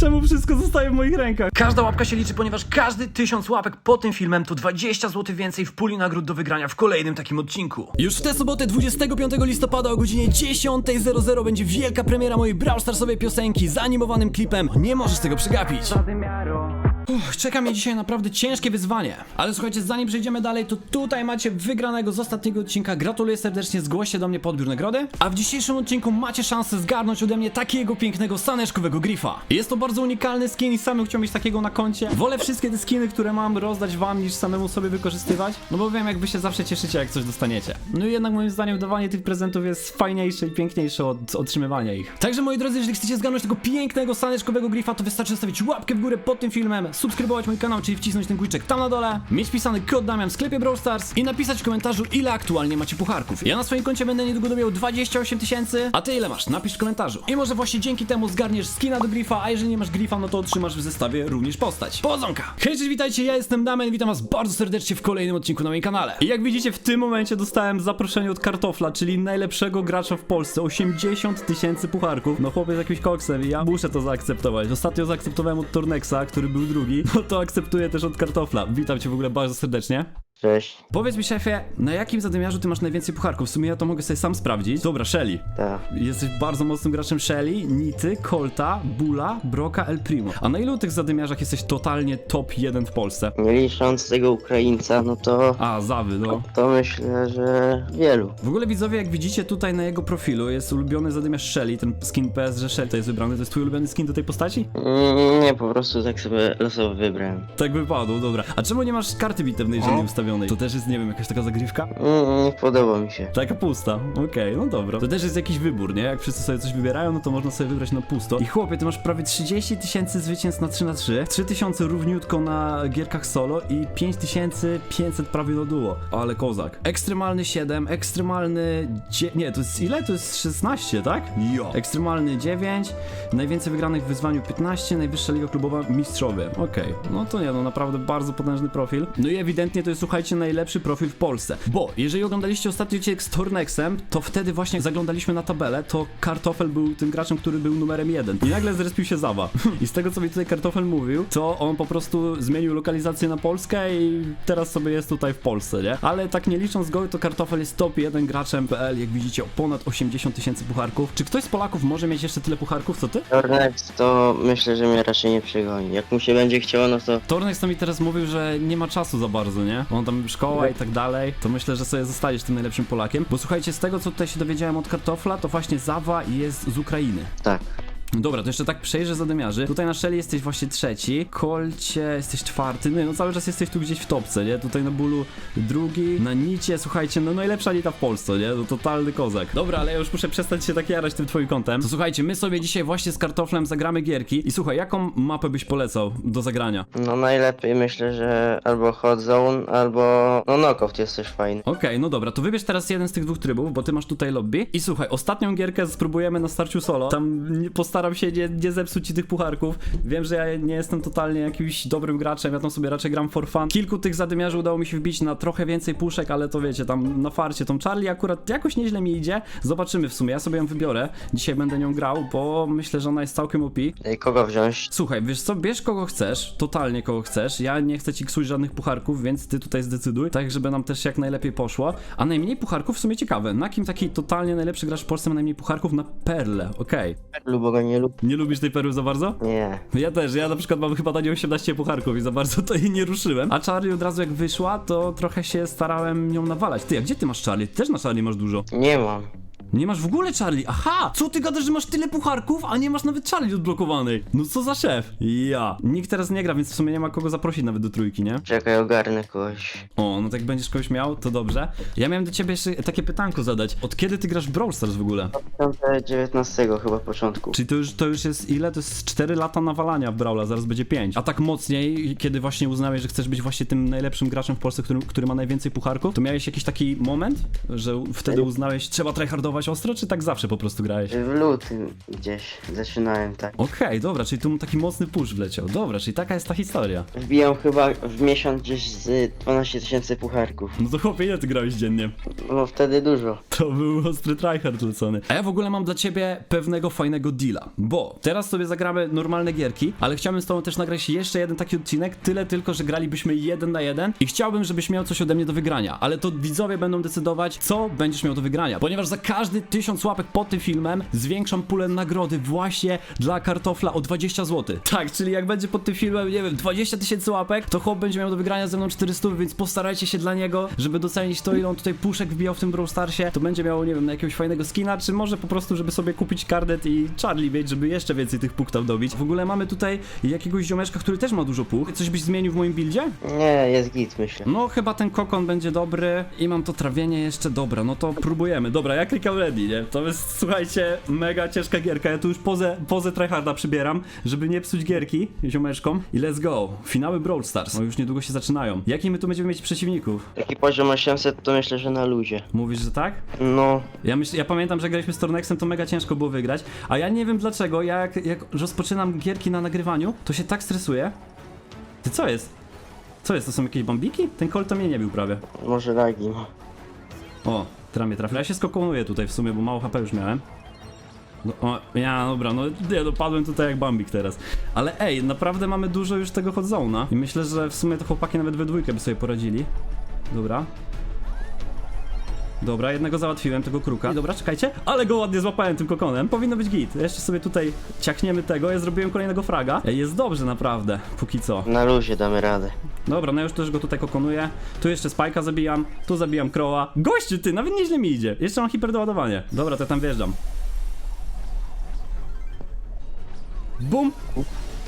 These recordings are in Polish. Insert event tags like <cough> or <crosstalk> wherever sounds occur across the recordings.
Czemu wszystko zostaje w moich rękach? Każda łapka się liczy, ponieważ każdy tysiąc łapek po tym filmem to 20 zł więcej w puli nagród do wygrania w kolejnym takim odcinku. Już w tę sobotę 25 listopada o godzinie 10.00 będzie wielka premiera mojej Brawl Starsowej piosenki z animowanym klipem. Nie możesz tego przegapić. Uff, czeka mnie dzisiaj naprawdę ciężkie wyzwanie. Ale słuchajcie, zanim przejdziemy dalej, to tutaj macie wygranego z ostatniego odcinka. Gratuluję serdecznie, zgłoście do mnie po odbiór nagrody. A w dzisiejszym odcinku macie szansę zgarnąć ode mnie takiego pięknego saneczkowego grifa. Jest to bardzo unikalny skin i sam chciał mieć takiego na koncie. Wolę wszystkie te skiny, które mam rozdać wam, niż samemu sobie wykorzystywać. No bo wiem, jak się zawsze cieszycie, jak coś dostaniecie. No i jednak moim zdaniem dawanie tych prezentów jest fajniejsze i piękniejsze od otrzymywania ich. Także moi drodzy, jeżeli chcecie zgarnąć tego pięknego saneczkowego grifa, to wystarczy zostawić łapkę w górę pod tym filmem, subskrybować mój kanał, czyli wcisnąć ten guziczek tam na dole, mieć pisany kod Damian w sklepie Brawl Stars i napisać w komentarzu, ile aktualnie macie pucharków. Ja na swoim koncie będę niedługo dobiał 28 tysięcy, a ty ile masz? Napisz w komentarzu. I może właśnie dzięki temu zgarniesz skina do grifa, a jeżeli nie masz grifa, no to otrzymasz w zestawie również postać. Powodzonka! Hej, cześć, witajcie, ja jestem Damian, witam was bardzo serdecznie w kolejnym odcinku na moim kanale. I jak widzicie, w tym momencie dostałem zaproszenie od Kartofla, czyli najlepszego gracza w Polsce, 80 tysięcy pucharków. No chłopiec jakimś koksem i ja muszę to zaakceptować. Ostatnio zaakceptowałem od Tornexa, który był drugi, no to akceptuję też od Kartofla. Witam cię w ogóle bardzo serdecznie. Cześć. Powiedz mi szefie, na jakim zadymiarzu ty masz najwięcej pucharków? W sumie ja to mogę sobie sam sprawdzić. Dobra, Shelly. Tak. Jesteś bardzo mocnym graczem Shelly, Nity, Colta, Bula, Broka, El Primo. A na ilu tych zadymiarzach jesteś totalnie top 1 w Polsce? Nie licząc tego Ukraińca, no to, A, Zawy, no. to myślę, że wielu. W ogóle widzowie, jak widzicie tutaj na jego profilu jest ulubiony zadymiarz Shelly, ten skin PS, że Shelly to jest wybrany. To jest twój ulubiony skin do tej postaci? Mm, Nie, po prostu tak sobie losowo wybrałem. Tak wypadł, dobra. A czemu nie masz karty bitewnej żadnej ustawionej? To też jest, nie wiem, jakaś taka zagrywka? Mm, Nie podoba mi się. Taka pusta, okej, no dobra. To też jest jakiś wybór, nie? Jak wszyscy sobie coś wybierają, no to można sobie wybrać na pusto. I chłopie, ty masz prawie 30 tysięcy zwycięstw na 3 na 3 3 tysiące równiutko na gierkach solo i 5500 prawie na duo. Ale kozak. Ekstremalny 7, ekstremalny... Dzie- nie, to jest ile? To jest 16, tak? Jo. Ekstremalny 9, najwięcej wygranych w wyzwaniu 15, najwyższa liga klubowa mistrzowie. Okej, no to nie, no naprawdę bardzo potężny profil. No i ewidentnie to jest, słuchajcie, najlepszy profil w Polsce. Bo jeżeli oglądaliście ostatni odcinek z Tornexem, to wtedy właśnie zaglądaliśmy na tabelę, to Kartofel był tym graczem, który był numerem jeden. I nagle zrespił się Zawa. <laughs> I z tego, co mi tutaj Kartofel mówił, to on po prostu zmienił lokalizację na Polskę i teraz sobie jest tutaj w Polsce, nie? Ale tak nie licząc go, to Kartofel jest top 1 graczem PL, jak widzicie, o ponad 80 tysięcy pucharków. Czy ktoś z Polaków może mieć jeszcze tyle pucharków, co ty? Tornex to myślę, że mnie raczej nie przegoni. Jak mu się będzie chciało, no to Tornex to mi teraz mówił, że nie ma czasu za bardzo, nie? On tam szkoła i tak dalej, to myślę, że sobie zostajesz tym najlepszym Polakiem. Bo słuchajcie, z tego co tutaj się dowiedziałem od kartofla, to właśnie Zawa jest z Ukrainy. tak. Dobra, to jeszcze tak przejrzę zadymiarzy. Tutaj na Shelly jesteś właśnie trzeci, Kolcie jesteś czwarty, no, i no cały czas jesteś tu gdzieś w topce, nie? Tutaj na Bulu drugi, na Nicie, słuchajcie, no najlepsza Nita w Polsce, nie? No totalny kozak. Dobra, ale ja już muszę przestać się tak jarać tym twoim kątem. To słuchajcie, my sobie dzisiaj właśnie z kartoflem zagramy gierki i słuchaj, jaką mapę byś polecał do zagrania? No najlepiej myślę, że albo Hot Zone, albo no Knockout jest też fajny. Okej, no dobra, to wybierz teraz jeden z tych dwóch trybów, bo ty masz tutaj lobby. I słuchaj, ostatnią gierkę spróbujemy na starciu solo. Tam nie, postaram się nie, nie zepsuć ci tych pucharków. Wiem, że ja nie jestem totalnie jakimś dobrym graczem, ja tam sobie raczej gram for fun. Kilku tych zadymiarzy udało mi się wbić na trochę więcej puszek, ale to wiecie, tam na farcie tą Charlie akurat jakoś nieźle mi idzie. Zobaczymy w sumie, ja sobie ją wybiorę. Dzisiaj będę nią grał, bo myślę, że ona jest całkiem OP. Ej, kogo wziąć? Słuchaj, wiesz co, bierz kogo chcesz, totalnie kogo chcesz. Ja nie chcę ci ksuć żadnych pucharków, więc ty tutaj zdecyduj, tak żeby nam też jak najlepiej poszło. A najmniej pucharków w sumie ciekawe. Na kim taki totalnie najlepszy gracz w Polsce ma najmniej pucharków? Na Perle, okej. Go nie lubię. Nie lubisz tej perły za bardzo? Nie. Ja też, ja na przykład mam chyba na nie 18 pucharków i za bardzo to jej nie ruszyłem. A Charlie od razu jak wyszła, to trochę się starałem nią nawalać. Ty, a gdzie ty masz Charlie? Ty też na Charlie masz dużo. Nie mam. Nie masz w ogóle Charlie. Aha! Co ty gadasz, że masz tyle pucharków, a nie masz nawet Charlie odblokowanej? No co za szef? Ja. Nikt teraz nie gra, więc w sumie nie ma kogo zaprosić nawet do trójki, nie? Czekaj, ogarnę kogoś. O, no tak będziesz kogoś miał, to dobrze. Ja miałem do ciebie jeszcze takie pytanko zadać. Od kiedy ty grasz w Brawl Stars w ogóle? 2019 chyba początku. Czyli to już, to już jest ile? To jest 4 lata nawalania w Brawla, zaraz będzie 5. A tak mocniej, kiedy właśnie uznałeś, że chcesz być właśnie tym najlepszym graczem w Polsce, który, który ma najwięcej pucharków, to miałeś jakiś taki moment, że wtedy uznałeś, trzeba tryhardować zaczynałeś ostro, czy tak zawsze po prostu grałeś? W lutym gdzieś zaczynałem tak. Okej, dobra, czyli tu taki mocny push wleciał. Dobra, czyli taka jest ta historia. Wbijam chyba w miesiąc gdzieś z 12 tysięcy pucharków. No to chłopie, ile ty grałeś dziennie? No wtedy dużo. To był ostry tryhard lecony. A ja w ogóle mam dla ciebie pewnego fajnego deala, bo teraz sobie zagramy normalne gierki, ale chciałbym z tobą też nagrać jeszcze jeden taki odcinek, tyle tylko, że gralibyśmy jeden na jeden i chciałbym, żebyś miał coś ode mnie do wygrania, ale to widzowie będą decydować, co będziesz miał do wygrania, ponieważ za każdy tysiąc łapek pod tym filmem zwiększam pulę nagrody właśnie dla kartofla o 20 zł. Tak, czyli jak będzie pod tym filmem, nie wiem, 20 tysięcy łapek, to chłop będzie miał do wygrania ze mną 400, więc postarajcie się dla niego, żeby docenić to, ile on tutaj puszek wbijał w tym Brawl Starsie, to będzie miało, nie wiem, na jakiegoś fajnego skina, czy może po prostu, żeby sobie kupić karnet i Charlie mieć, żeby jeszcze więcej tych puk tam dobić. W ogóle mamy tutaj jakiegoś ziomeczka, który też ma dużo puch. Coś byś zmienił w moim buildzie? Nie, jest git myślę. No, chyba ten kokon będzie dobry i mam to trawienie jeszcze dobra, no to próbujemy. Dobra, ja klikam ready, nie? To jest, słuchajcie, mega ciężka gierka. Ja tu już pozę, pozę tryharda przybieram, żeby nie psuć gierki ziomeczkom. I let's go. Finały Brawl Stars. No już niedługo się zaczynają. Jaki my tu będziemy mieć przeciwników? Taki poziom 800 to myślę, że na luzie. Mówisz, że tak? No, Ja, myśl, ja pamiętam, że graliśmy z Tornexem, to mega ciężko było wygrać, a ja nie wiem dlaczego, ja jak, jak rozpoczynam gierki na nagrywaniu, to się tak stresuję. Ty co jest? Co jest? To są jakieś bombiki? Ten kol to mnie nie bił prawie. może lagi ma. O, teraz mnie. Ja się skokonuję tutaj w sumie, bo mało HP już miałem. No, o, ja, dobra, no ja dopadłem tutaj jak Bambik teraz. Ale ej, naprawdę mamy dużo już tego hot zone'a. I myślę, że w sumie to chłopaki nawet we dwójkę by sobie poradzili. Dobra. Dobra, jednego załatwiłem, tego kruka. I dobra, czekajcie. Ale go ładnie złapałem tym kokonem. Powinno być git. Jeszcze sobie tutaj ciachniemy tego. Ja zrobiłem kolejnego fraga. Jest dobrze naprawdę, póki co. Na luzie damy radę. Dobra, no już też go tutaj kokonuję. Tu jeszcze Spajka zabijam, tu zabijam Crowa. Gościu ty, nawet nieźle mi idzie. Jeszcze mam hiperdoładowanie. Dobra, to ja tam wjeżdżam. Bum!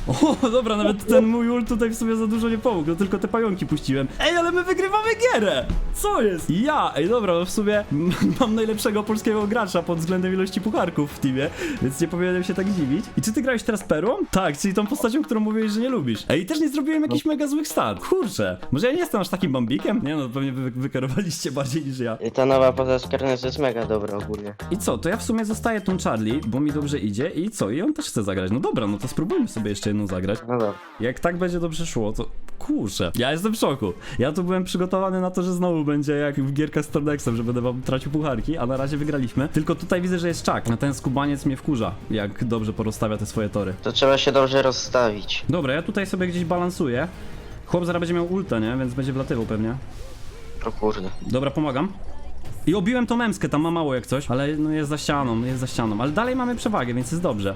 <laughs> O, dobra, nawet ten mój ult tutaj w sumie za dużo nie pomógł, no tylko te pająki puściłem. Ej, ale my wygrywamy gierę! Co jest? Ja! Ej, dobra, no w sumie <laughs> mam najlepszego polskiego gracza pod względem ilości pucharków w teamie, więc nie powinienem się tak dziwić. I czy ty grałeś teraz perłą? Tak, czyli tą postacią, którą mówiłeś, że nie lubisz. Ej, też nie zrobiłem jakichś mega złych stat. Kurczę, może ja nie jestem aż takim bambikiem? Nie no, pewnie wy wykerowaliście <laughs> bardziej niż ja. I ta nowa poza skarnet jest mega dobra ogólnie. I co, to ja w sumie zostaję tą Charlie, bo mi dobrze idzie i co, i on też chce zagrać. No dobra, no to spróbujmy sobie jeszcze jedną zagrać. No dobra. Jak tak będzie dobrze szło, to kurczę, ja jestem w szoku. Ja tu byłem przygotowany na to, że znowu będzie jak w gierkach z Tordexem, że będę wam tracił pucharki, a na razie wygraliśmy. Tylko tutaj widzę, że jest czak, a ten skubaniec mnie wkurza, jak dobrze porozstawia te swoje tory. To trzeba się dobrze rozstawić. Dobra, ja tutaj sobie gdzieś balansuję. Chłop zaraz będzie miał ulta, nie? Więc będzie wlatywał pewnie. O kurde. Dobra, pomagam. I obiłem tą memskę, tam ma mało jak coś, ale no jest za ścianą, jest za ścianą, ale dalej mamy przewagę, więc jest dobrze.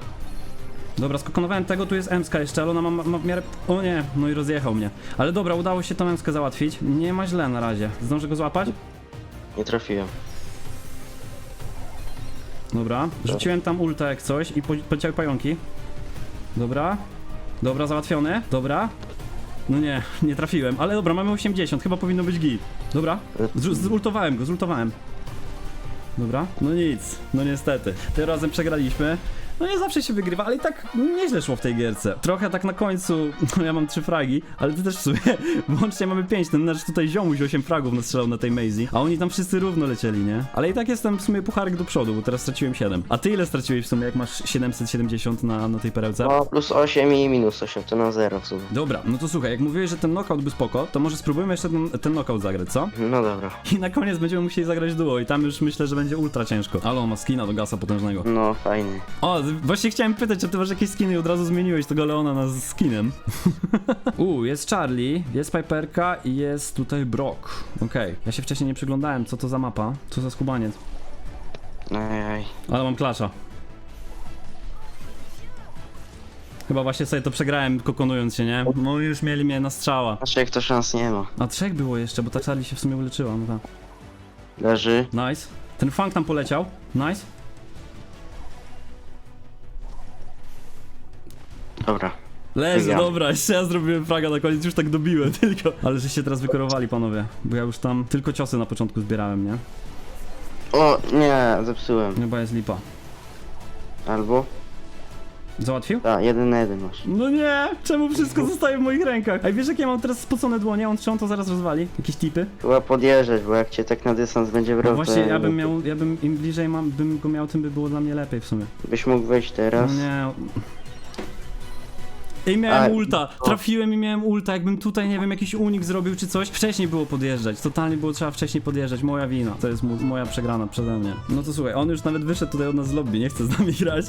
Dobra, skokonowałem tego, tu jest emska jeszcze, ale ona ma, ma w miarę... O nie, no i rozjechał mnie. Ale dobra, udało się tą emskę załatwić. Nie ma źle na razie. Zdążę go złapać? Nie trafiłem. Dobra, rzuciłem tam ulta jak coś i po- poleciały pająki. Dobra. Dobra, załatwiony. Dobra. No nie, <laughs> nie trafiłem, ale dobra, mamy 80, chyba powinno być git. Dobra, Zru- zultowałem go, zultowałem. Dobra, no nic, no niestety. Tym razem przegraliśmy. No nie zawsze się wygrywa, ale i tak nieźle szło w tej gierce. Trochę tak na końcu, <laughs> no ja mam trzy fragi, ale ty też w sumie, <laughs> łącznie mamy pięć, ten nasz tutaj ziomuś 8 fragów nastrzelał na tej Maisie, a oni tam wszyscy równo lecieli, nie? Ale i tak jestem w sumie pucharek do przodu, bo teraz straciłem 7. A ty ile straciłeś w sumie, jak masz 770 na, na tej perełce? No plus 8 i minus 8 to na 0 w sumie. Dobra, no to słuchaj, jak mówiłeś, że ten knockout był spoko, to może spróbujmy jeszcze ten, ten knockout zagrać, co? No dobra. I na koniec będziemy musieli zagrać duo i tam już myślę, że będzie ultra ciężko. Ale on ma skina do gasa potężnego. No fajny. O, właśnie chciałem pytać, czy ty masz jakieś skiny i od razu zmieniłeś tego Leona na z skinem. <laughs> U, jest Charlie, jest Piperka i jest tutaj Brock. Okej, ja się wcześniej nie przyglądałem, co to za mapa, co za skubaniec. Ajaj. Ale mam klacza. Chyba właśnie sobie to przegrałem, kokonując się, nie? No już mieli mnie na strzała. Znaczy jak to szans nie ma. A trzech było jeszcze, bo ta Charlie się w sumie uleczyła, no tak. Leży. Nice. Ten funk tam poleciał. Nice. Dobra. Leży, Wygrał. dobra, jeszcze ja zrobiłem fraga na koniec, już tak dobiłem <laughs> tylko. Ale że się teraz wykorowali panowie, bo ja już tam tylko ciosy na początku zbierałem, nie? O, nie, zepsułem. Chyba jest lipa. Albo? Załatwił? Tak, jeden na jeden masz. No nie! Czemu wszystko zostaje w moich rękach? Ej, wiesz jak ja mam teraz spocone dłonie? On czy on to zaraz rozwali? Jakieś tipy? Chyba podjeżdżać, bo jak cię tak na dystans będzie No brał, właśnie, ja bym miał, ja bym, im bliżej mam, bym go miał, tym by było dla mnie lepiej w sumie. byś mógł wejść teraz. No nie. Ej, miałem A, ulta, trafiłem i miałem ulta, jakbym tutaj, nie wiem, jakiś unik zrobił czy coś, wcześniej było podjeżdżać, totalnie było trzeba wcześniej podjeżdżać, moja wina, to jest moja przegrana przeze mnie. No to słuchaj, on już nawet wyszedł tutaj od nas z lobby, nie chce z nami <laughs> grać,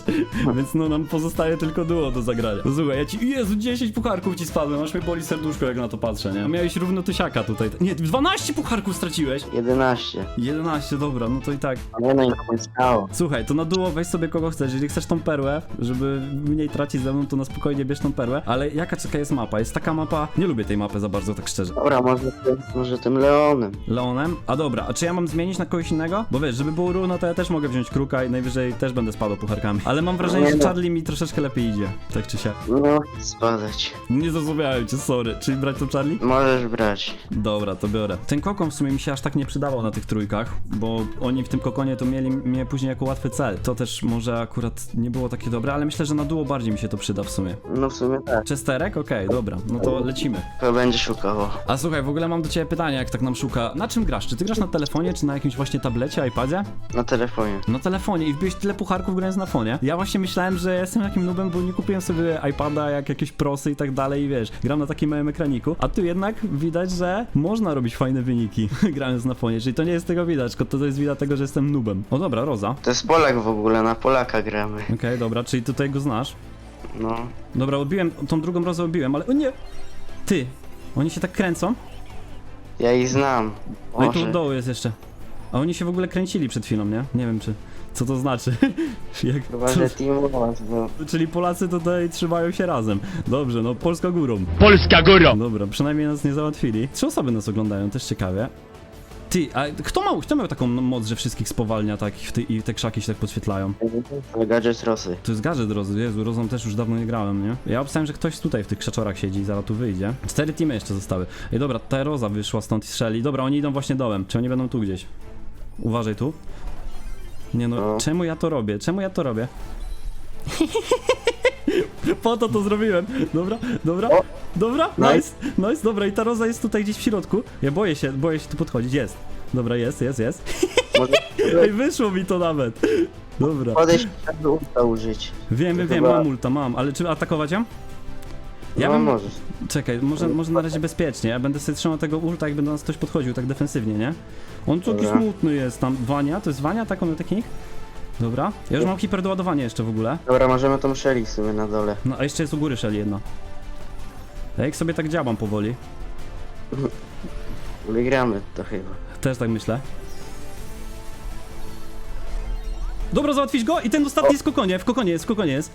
więc no nam pozostaje tylko duo do zagrania. No słuchaj, ja ci, Jezu, 10 pucharków ci spadłem, aż mnie boli serduszko jak na to patrzę, nie? A miałeś równo tysiaka tutaj, nie, 12 pucharków straciłeś! 11. 11, dobra, no to i tak. Nie no, nie stało. Słuchaj, to na duo weź sobie kogo chcesz. Jeżeli chcesz tą perłę, żeby mniej tracić ze mną, to na spokojnie bierz tą perłę. Ale jaka czeka jest mapa? Jest taka mapa. Nie lubię tej mapy za bardzo, tak szczerze. Dobra, może, tym- może tym Leonem. Leonem? A dobra, a czy ja mam zmienić na kogoś innego? Bo wiesz, żeby było równo, to ja też mogę wziąć kruka i najwyżej też będę spadał pucharkami. Ale mam wrażenie, Nie że no. Charlie mi troszeczkę lepiej idzie. Tak czy siak. No, spadać. Nie zrozumiałem cię, sorry. Czyli brać to Charlie? Możesz brać. Dobra, to biorę. Ten kokon w sumie mi się aż tak nie przydawał na tych trójkach, bo oni w tym kokonie to mieli mnie później jako łatwy cel. To też może akurat nie było takie dobre, ale myślę, że na duo bardziej mi się to przyda w sumie. No w sumie tak. Chesterek? Okej, dobra, no to lecimy. To będzie szukało. A słuchaj, w ogóle mam do ciebie pytanie, jak tak nam szuka. Na czym grasz? Czy ty grasz na telefonie, czy na jakimś właśnie tablecie, iPadzie? Na telefonie. Na telefonie i wbiłeś tyle pucharków grając na fonie. Ja właśnie myślałem, że jestem takim nubem, bo nie kupiłem sobie iPada, jak jakieś prosy i tak dalej i wiesz, gram na takim małym ekraniku, a tu jednak widać, że można robić fajne wyniki <laughs> grając na fonie, czyli to nie jest tego widać, tylko to jest widać tego, że jestem nubem. O dobra, Roza. To jest Polak w ogóle, na Polaka gramy. Okej, dobra, czyli tutaj go znasz. No. Dobra, odbiłem, tą drugą Rozę odbiłem, ale o nie! Ty! Oni się tak kręcą? Ja ich znam. No i tu od dołu jest jeszcze. A oni się w ogóle kręcili przed chwilą, nie? Nie wiem czy. Co to znaczy? <laughs> Jak, Chyba, że Team. Czyli Polacy tutaj trzymają się razem. Dobrze, no Polska górą. Polska góra! Dobra, przynajmniej nas nie załatwili. Trzy osoby nas oglądają, też ciekawie. Ty, a kto miał, kto miał taką moc, że wszystkich spowalnia tak w ty, i te krzaki się tak podświetlają? Gadżet Rosy. To jest gadżet Rozy, Jezu, Rozą też już dawno nie grałem, nie? Ja obstałem, że ktoś tutaj w tych krzaczorach siedzi i zaraz tu wyjdzie. Cztery teamy jeszcze zostały. Ej, dobra, ta Roza wyszła stąd i strzeli. Dobra, oni idą właśnie dołem. Czy oni będą tu gdzieś? Uważaj tu. Nie no, No. czemu ja to robię? Czemu ja to robię? <laughs> po to to zrobiłem. Dobra, dobra, O. dobra, Nice. nice, dobra i ta Roza jest tutaj gdzieś w środku. Ja boję się, boję się tu podchodzić, jest. Dobra, jest, jest, jest. Może <laughs> Ej, wyszło mi to nawet. Dobra. podejść, żeby ulta użyć. Wiem, wiem, wiem, chyba- mam ulta, mam, ale czy atakować ją? Ja no bym... możesz. Czekaj, może, może na razie bezpiecznie, ja będę sobie trzymał tego ulta, jak będę nas ktoś podchodził, tak defensywnie, nie? On Dobra. smutny jest tam. Wania? To jest Wania? Tak, on taki? Dobra. Ja już mam hiperdoładowanie jeszcze w ogóle. Dobra, możemy tą Shelly sobie na dole. No, a jeszcze jest u góry Shelly jedna. Ja jak sobie tak działam powoli. <laughs> Wygramy to chyba. Też tak myślę. Dobra, załatwisz go i ten ostatni jest w kokonie, w kokonie jest, w kokonie jest.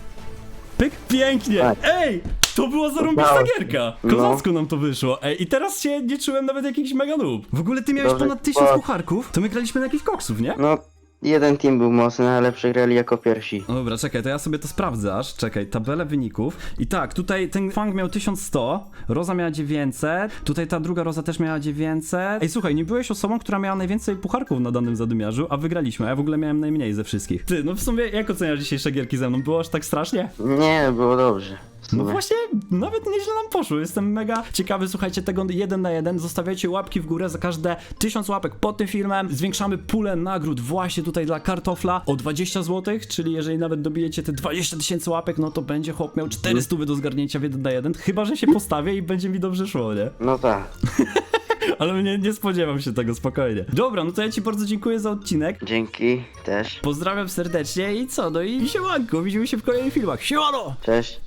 Pyk, pięknie! Tak. Ej! To była zarąbista Udało się. gierka! No. Kozacko nam to wyszło. Ej, i teraz się nie czułem nawet jakiś mega noob. W ogóle ty miałeś Dobrze, ponad tysiąc pucharków, to my graliśmy na jakichś koksów, nie? No, jeden team był mocny, ale przegrali jako pierwsi. No dobra, czekaj, to ja sobie to sprawdzę aż. Czekaj, tabelę wyników. I tak, tutaj ten Fang miał 1100, Roza miała 900, tutaj ta druga Roza też miała 900. Ej, słuchaj, nie byłeś osobą, która miała najwięcej pucharków na danym zadymiarzu, a wygraliśmy, a ja w ogóle miałem najmniej ze wszystkich. Ty, no w sumie, jak oceniasz dzisiejsze gierki ze mną? Było aż tak strasznie? Nie, było dobrze. No właśnie, nawet nieźle nam poszło. Jestem mega ciekawy, słuchajcie, tego jeden na jeden. Zostawiajcie łapki w górę za każde 1000 łapek pod tym filmem. Zwiększamy pulę nagród właśnie tutaj dla kartofla o 20 zł, czyli jeżeli nawet dobijecie te 20 tysięcy łapek, no to będzie chłop miał 400 do zgarnięcia w jeden na jeden. Chyba, że się postawię i będzie mi dobrze szło, nie? <laughs> No tak. <laughs> Ale nie, nie spodziewam się tego, spokojnie. Dobra, no to ja ci bardzo dziękuję za odcinek. Dzięki też. Pozdrawiam serdecznie i co? No i siemanko, widzimy się w kolejnych filmach. Siemano! Cześć.